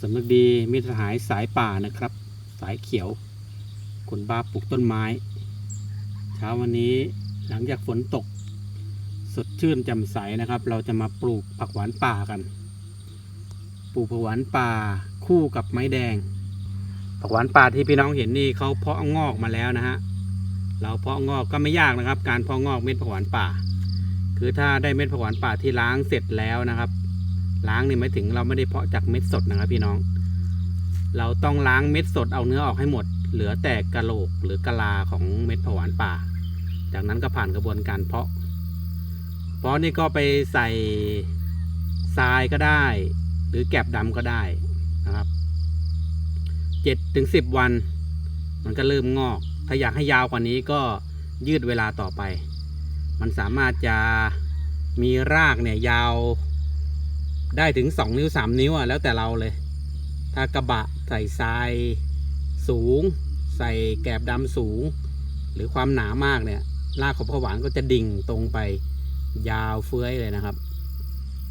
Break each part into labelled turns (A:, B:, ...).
A: สำนึกดีมิตรสหายสายป่านะครับ สายเขียว คนบ้าปลูกต้นไม้ เช้าวันนี้หลังจากฝนตก สดชื่นแจ่มใสนะครับ เราจะมาปลูกผักหวานป่ากัน ปลูกผักหวานป่าคู่กับไม้แดง ผักหวานป่าที่พี่น้องเห็นนี่เขาเพาะงอกมาแล้วนะฮะเราเพาะงอกก็ไม่ยากนะครับ การเพาะงอกเม็ดผักหวานป่า คือถ้าได้เม็ดผักหวานป่าที่ล้างเสร็จแล้วนะครับ ล้างนี่ไม่ถึงเราไม่ได้เพาะจากเม็ดสดนะครับพี่น้อง เราต้องล้างเม็ดสดเอาเนื้อออกให้หมด เหลือแต่กะโหลกหรือกะลาของเม็ดผวานป่า จากนั้นก็ผ่านกระบวนการเพาะ เพาะนี่ก็ไปใส่ทรายก็ได้ หรือแกบดำก็ได้นะครับเจ็ดถึงสิบวัน มันก็เริ่มงอก ถ้าอยากให้ยาวกว่านี้ก็ยืดเวลาต่อไป มันสามารถจะมีรากเนี่ยยาว ได้ถึง 2 นิ้ว 3 นิ้วอะแล้วแต่เราเลย ถ้ากระบะใส่ทรายสูง ใส่แกบดำสูง หรือความหนามากเนี่ยรากของผักหวานก็จะดิ่งตรงไปยาวเฟื้อยเลยนะครับ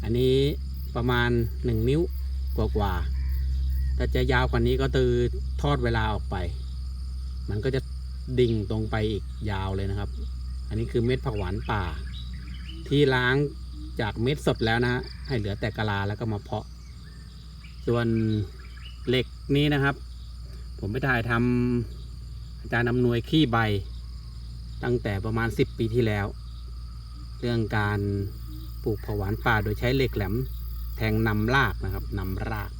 A: อันนี้ประมาณ 1 นิ้วกว่าๆถ้าจะยาวกว่านี้ก็ตือทอดเวลาออกไป มันก็จะดิ่งตรงไปอีกยาวเลยนะครับ อันนี้คือเม็ดผักหวานป่า ที่ล้าง จากเม็ดสดแล้วนะฮะให้เหลือแต่กะลาแล้วก็มาเพาะ ส่วนเหล็กนี้นะครับ ผมไปถ่ายทำอาจารย์นำนวยขี้ใบ ตั้งแต่ประมาณ 10 ปีที่แล้ว เรื่องการปลูกผักหวานป่าโดยใช้เหล็กแหลมแทงนำรากนะครับนำราก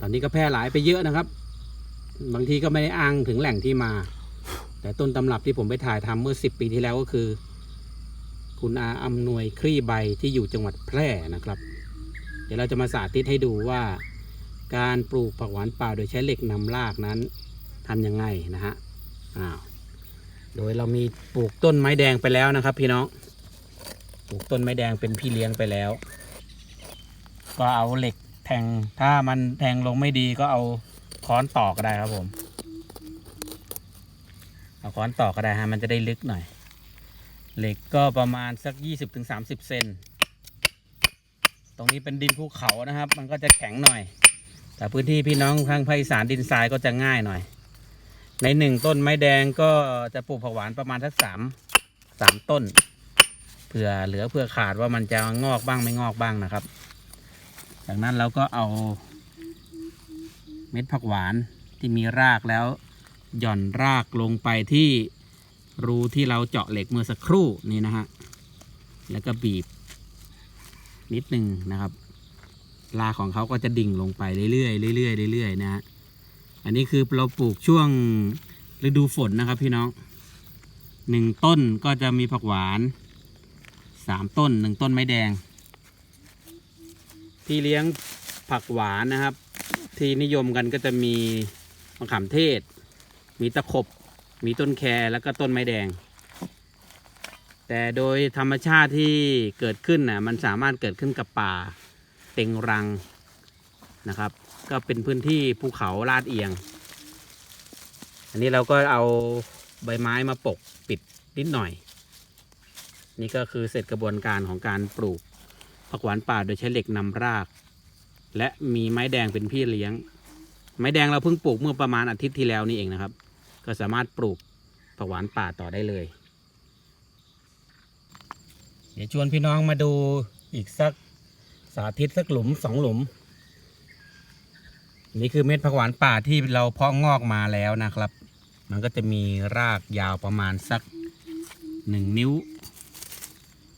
A: ตอนนี้ก็แพร่หลายไปเยอะนะครับ บางทีก็ไม่ได้อ้างถึงแหล่งที่มา แต่ต้นตำรับที่ผมไปถ่ายทำเมื่อ 10 ปีที่แล้วก็คือ คุณอาอำนวยคลี่ใบที่อยู่จังหวัดแพร่นะครับ เดี๋ยวเราจะมาสาธิตให้ดูว่า การปลูกผักหวานป่าโดยใช้เหล็กนำรากนั้นทำยังไงนะฮะอ้าวโดยเรามีปลูกต้นไม้แดงไปแล้วนะครับ พี่น้องปลูกต้นไม้แดงเป็นพี่เลี้ยงไปแล้ว ก็เอาเหล็กแทงถ้ามันแทงลงไม่ดีก็เอาค้อนตอกก็ได้ครับผม เอาค้อนตอกก็ได้ฮะมันจะได้ลึกหน่อย เหล็กก็ประมาณสัก 20-30 เซน ตรงนี้เป็นดินภูเขานะครับ มันก็จะแข็งหน่อย แต่พื้นที่พี่น้องทางภาคอีสานดินทรายก็จะง่ายหน่อย ในหนึ่งต้นไม้แดงก็จะปลูกผักหวานประมาณสักสามสามต้น เผื่อเหลือเผื่อขาดว่ามันจะงอกบ้างไม่งอกบ้างนะครับ จากนั้นเราก็เอาเม็ดผักหวานที่มีรากแล้วหย่อนรากลงไปที่ รูที่เราเจาะเหล็กเมื่อสักครู่นี่นะฮะ แล้วก็บีบ นิดนึงนะครับราของเขาก็จะดิ่งลงไปเรื่อยๆเรื่อยๆเรื่อยๆนะฮะ อันนี้คือเราปลูกช่วงฤดูฝนนะครับพี่น้องหนึ่งต้นก็จะมีผักหวานสามต้นหนึ่งต้นไม้แดง ที่เลี้ยงผักหวานนะครับ ที่นิยมกันก็จะมีมะขามเทศ มีตะขบ มีต้นแครแล้วก็ต้นไม้แดง แต่โดยธรรมชาติที่เกิดขึ้นน่ะมันสามารถเกิดขึ้นกับป่าเต็งรังนะครับ ก็เป็นพื้นที่ภูเขาลาดเอียง อันนี้เราก็เอาใบไม้มาปกปิดนิดหน่อย นี่ก็คือเสร็จกระบวนการของการปลูกผักหวานป่าโดยใช้เหล็กนำราก และมีไม้แดงเป็นพี่เลี้ยง ไม้แดงเราเพิ่งปลูกเมื่อประมาณอาทิตย์ที่แล้วนี่เองนะครับ ก็สามารถปลูกผักหวานป่าต่อได้เลย เดี๋ยวชวนพี่น้องมาดูอีกสักสาธิตสักหลุมสองหลุม นี่คือเม็ดผักหวานป่าที่เราเพาะงอกมาแล้วนะครับ มันก็จะมีรากยาวประมาณสักหนึ่งนิ้ว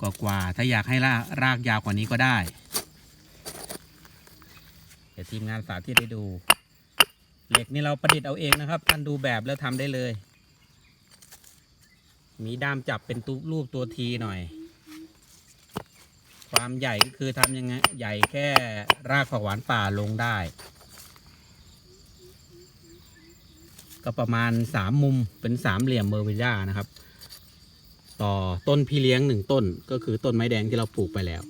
A: กว่าๆถ้าอยากให้รากรากยาวกว่านี้ก็ได้ เดี๋ยวทีมงานสาธิตให้ดู เหล็กนี่เราประดิษฐ์เอาเองนะครับ ท่านดูแบบแล้วทำได้เลย มีด้ามจับเป็นตุรูปตัวทีหน่อย ความใหญ่ก็คือทำยังไงใหญ่แค่รากผักหวานป่าลงได้ ก็ประมาณสามมุมเป็นสามเหลี่ยมเมอร์วิด้านะครับ ต่อต้นพี่เลี้ยงหนึ่งต้นก็คือต้นไม้แดงที่เราปลูกไปแล้ว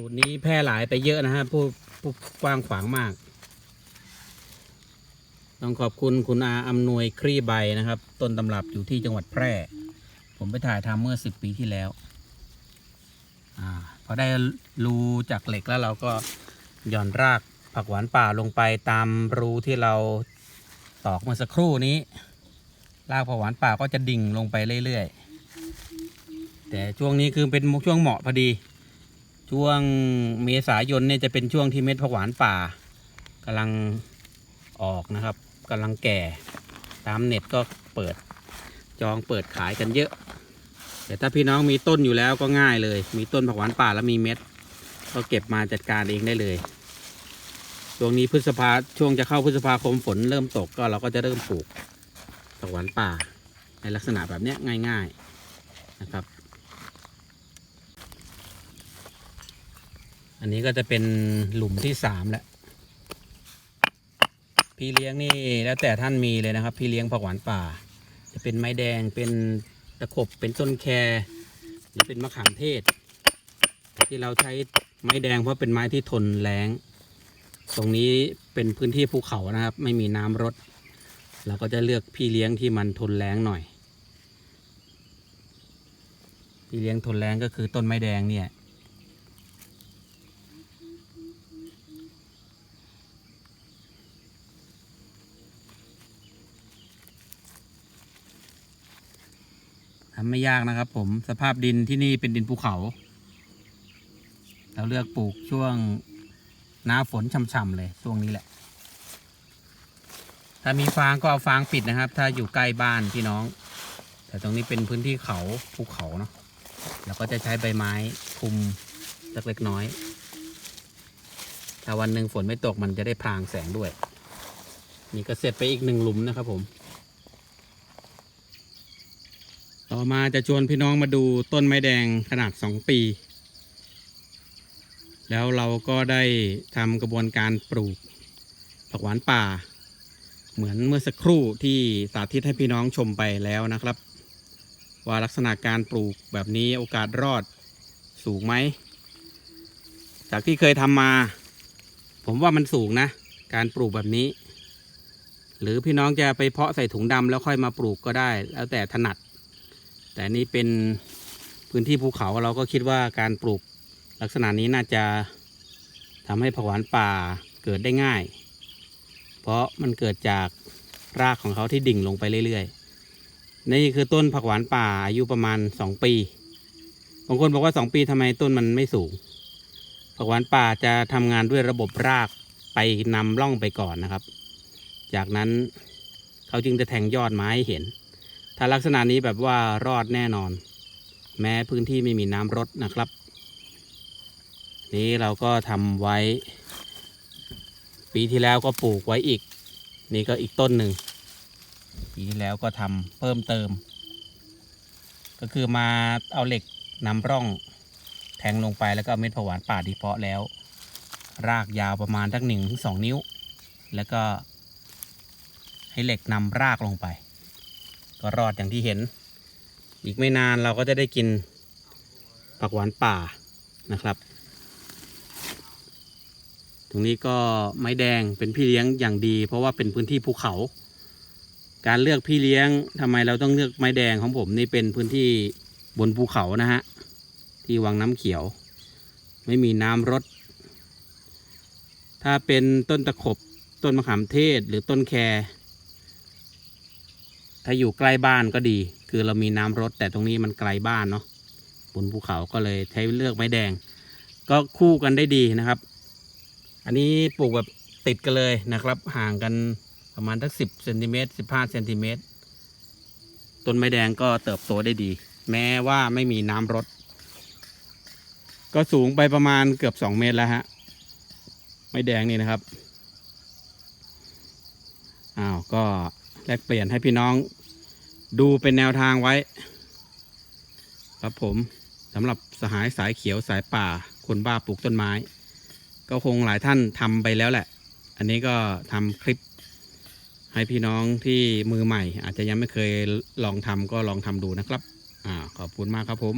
A: สูตรนี้แพร่หลายไปเยอะนะฮะผู้ผู้กว้างขวางมาก ต้องขอบคุณคุณอาอำนวยคลี่ใบนะครับ ต้นตำรับอยู่ที่จังหวัดแพร่ ผมไปถ่ายทำเมื่อสิบปีที่แล้วอ่าพอได้รูจากเหล็กแล้วเราก็หย่อนรากผักหวานป่าลงไปตามรูที่เราตอกเมื่อสักครู่นี้ รากผักหวานป่าก็จะดิ่งลงไปเรื่อยๆ แต่ช่วงนี้คือเป็นช่วงเหมาะพอดี ช่วงเมษายนเนี่ยจะเป็นช่วงที่เม็ดผักหวานป่ากำลังออกนะครับกำลังแก่ ตามเน็ตก็เปิดจองเปิดขายกันเยอะ แต่ถ้าพี่น้องมีต้นอยู่แล้วก็ง่ายเลย มีต้นผักหวานป่าแล้วมีเม็ด ก็เก็บมาจัดการเองได้เลยช่วงนี้พฤษภาช่วงจะเข้าพฤษภาคมฝนเริ่มตกก็เราก็จะเริ่มปลูกผักหวานป่า ในลักษณะแบบนี้ง่าย ๆนะครับ อันนี้ก็จะเป็นหลุมที่สามแล้วพี่เลี้ยงนี่แล้วแต่ท่านมีเลยนะครับ พี่เลี้ยงผักหวานป่า จะเป็นไม้แดงเป็นตะขบเป็นต้นแครหรือเป็นมะขามเทศ ที่เราใช้ไม้แดงเพราะเป็นไม้ที่ทนแล้งตรงนี้เป็นพื้นที่ภูเขานะครับ ไม่มีน้ำรดเราก็จะเลือกพี่เลี้ยงที่มันทนแล้งหน่อย พี่เลี้ยงทนแล้งก็คือต้นไม้แดงเนี่ย ทำไม่ยากนะครับ ผมสภาพดินที่นี่เป็นดินภูเขา เราเลือกปลูกช่วงหน้าฝนช่ำๆเลยช่วงนี้แหละ ถ้ามีฟางก็เอาฟางปิดนะครับ ถ้าอยู่ใกล้บ้านพี่น้อง แต่ตรงนี้เป็นพื้นที่เขาภูเขาเนาะเราก็จะใช้ใบไม้คลุมสักเล็กน้อย ถ้าวันหนึ่งฝนไม่ตกมันจะได้พรางแสงด้วย นี่ก็เสร็จไปอีกหนึ่งหลุมนะครับผม ต่ อมาจะชวนพี่น้องมาดูต้นไม้แดงขนาด 2 ปี แล้วเราก็ได้ทำกระบวนการปลูกผักหวานป่า เหมือนเมื่อสักครู่ที่สาธิตให้พี่น้องชมไปแล้วนะครับ ว่าลักษณะการปลูกแบบนี้โอกาสรอดสูงไหม จากที่เคยทำมา ผมว่ามันสูงนะ การปลูกแบบนี้ หรือพี่น้องจะไปเพาะใส่ถุงดำแล้วค่อยมาปลูกก็ได้ แล้วแต่ถนัด แต่นี่เป็นพื้นที่ภูเขาเราก็คิดว่าการปลูกลักษณะนี้น่าจะทำให้ผักหวานป่าเกิดได้ง่าย เพราะมันเกิดจากรากของเขาที่ดิ่งลงไปเรื่อยๆ นี่คือต้นผักหวานป่าอายุประมาณ 2 ปี บางคนบอกว่า 2 ปีทำไมต้นมันไม่สูง ผักหวานป่าจะทำงานด้วยระบบรากไปนำร่องไปก่อนนะครับ จากนั้นเขาจึงจะแทงยอดไม้เห็น ถ้าลักษณะนี้แบบว่ารอดแน่นอน แม้พื้นที่ไม่มีน้ำรดนะครับ นี้เราก็ทำไว้ ปีที่แล้วก็ปลูกไว้อีก นี่ก็อีกต้นหนึ่ง ปีที่แล้วก็ทำเพิ่มเติม ก็คือมาเอาเหล็กนำร่องแทงลงไปแล้วก็เม็ดผักหวานป่าที่เพาะแล้ว รากยาวประมาณทักหนึ่งถึงสองนิ้ว แล้วก็ให้เหล็กนำรากลงไป ก็รอดอย่างที่เห็น อีกไม่นานเราก็จะได้กินผักหวานป่านะครับ ตรงนี้ก็ไม้แดงเป็นพี่เลี้ยงอย่างดี เพราะว่าเป็นพื้นที่ภูเขา การเลือกพี่เลี้ยงทำไมเราต้องเลือกไม้แดงของผมนี่เป็นพื้นที่บนภูเขานะฮะที่วังน้ำเขียว ไม่มีน้ำรดถ้าเป็นต้นตะขบต้นมะขามเทศหรือต้นแค ถ้าอยู่ใกล้บ้านก็ดี คือเรามีน้ำรดแต่ตรงนี้มันไกลบ้านเนาะบนภูเขาก็เลยใช้เลือกไม้แดง ก็คู่กันได้ดีนะครับ อันนี้ปลูกแบบติดกันเลยนะครับ ห่างกันประมาณทักสิบเซนติเมตรสิบห้าเซนติเมตรต้นไม้แดงก็เติบโตได้ดี แม้ว่าไม่มีน้ำรดก็สูงไปประมาณเกือบสองเมตรแล้วฮะไม้แดงนี่นะครับอ้าวก็แลกเปลี่ยนให้พี่น้อง ดูเป็นแนวทางไว้ ครับผมสำหรับสหายสายเขียวสายป่า คนบ้าปลูกต้นไม้ ก็คงหลายท่านทำไปแล้วแหละ อันนี้ก็ทำคลิป ให้พี่น้องที่มือใหม่ อาจจะยังไม่เคยลองทำก็ลองทำดูนะครับ อ่าขอบคุณมากครับผม